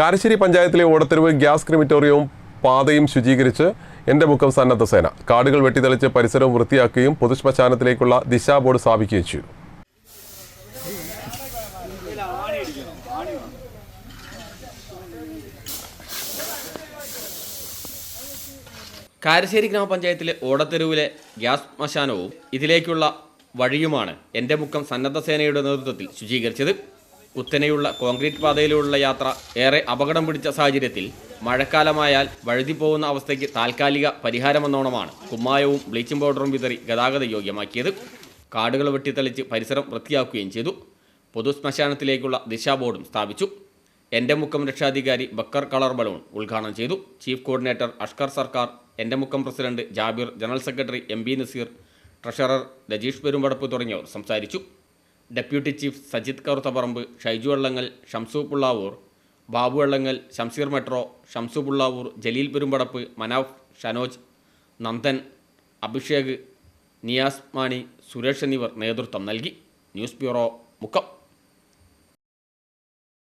കാരശ്ശേരി പഞ്ചായത്തിലെ ഓടത്തെരുവ് ഗ്യാസ് ക്രിമിറ്റോറിയവും പാതയും ശുചീകരിച്ച് എന്റെ മുഖം സന്നദ്ധ സേന. കാടുകൾ വെട്ടിത്തെളിച്ച് പരിസരവും വൃത്തിയാക്കുകയും പൊതുശ്മശാനത്തിലേക്കുള്ള ദിശാബോർഡ് സ്ഥാപിക്കുകയും ചെയ്തു. കാരശ്ശേരി ഗ്രാമപഞ്ചായത്തിലെ ഓടത്തെരുവിലെ ഗ്യാസ് ശ്മശാനവും ഇതിലേക്കുള്ള വഴിയുമാണ് എന്റെ മുഖം സന്നദ്ധ സേനയുടെ നേതൃത്വത്തിൽ ശുചീകരിച്ചത്. കുത്തനെയുള്ള കോൺക്രീറ്റ് പാതയിലുള്ള യാത്ര ഏറെ അപകടം പിടിച്ച സാഹചര്യത്തിൽ മഴക്കാലമായാൽ വഴുതിപ്പോകുന്ന അവസ്ഥയ്ക്ക് താൽക്കാലിക പരിഹാരമെന്നോണമാണ് കുമ്മായവും ബ്ലീച്ചിംഗ് പൗഡറും വിതറി ഗതാഗത യോഗ്യമാക്കിയത്. കാടുകൾ വെട്ടിത്തെളിച്ച് പരിസരം വൃത്തിയാക്കുകയും ചെയ്തു. പൊതു ശ്മശാനത്തിലേക്കുള്ള ദിശാ ബോർഡും സ്ഥാപിച്ചു. എന്റെ മുക്കം രക്ഷാധികാരി ബക്കർ കളർ ബലൂൺ ഉദ്ഘാടനം ചെയ്തു. ചീഫ് കോർഡിനേറ്റർ അഷ്കർ സർക്കാർ എന്റെ Mukkam president Jabir general secretary M B Naseer treasurer Rajeesh Perumbadappu തുടങ്ങിയവർ സംസാരിച്ചു. Deputy chief Sajith Karuthaparambu Shaiju Vallangal Shamsu Pullavoor Babu Vallangal Shamseer metro Shamsu Pullavoor Jaleel Perumbadappu Manaf Shanoj Nandan Abhishek Niyas Mani Suresh എന്നിവർ നേതൃത്വം നൽകി. News bureau Mukkam.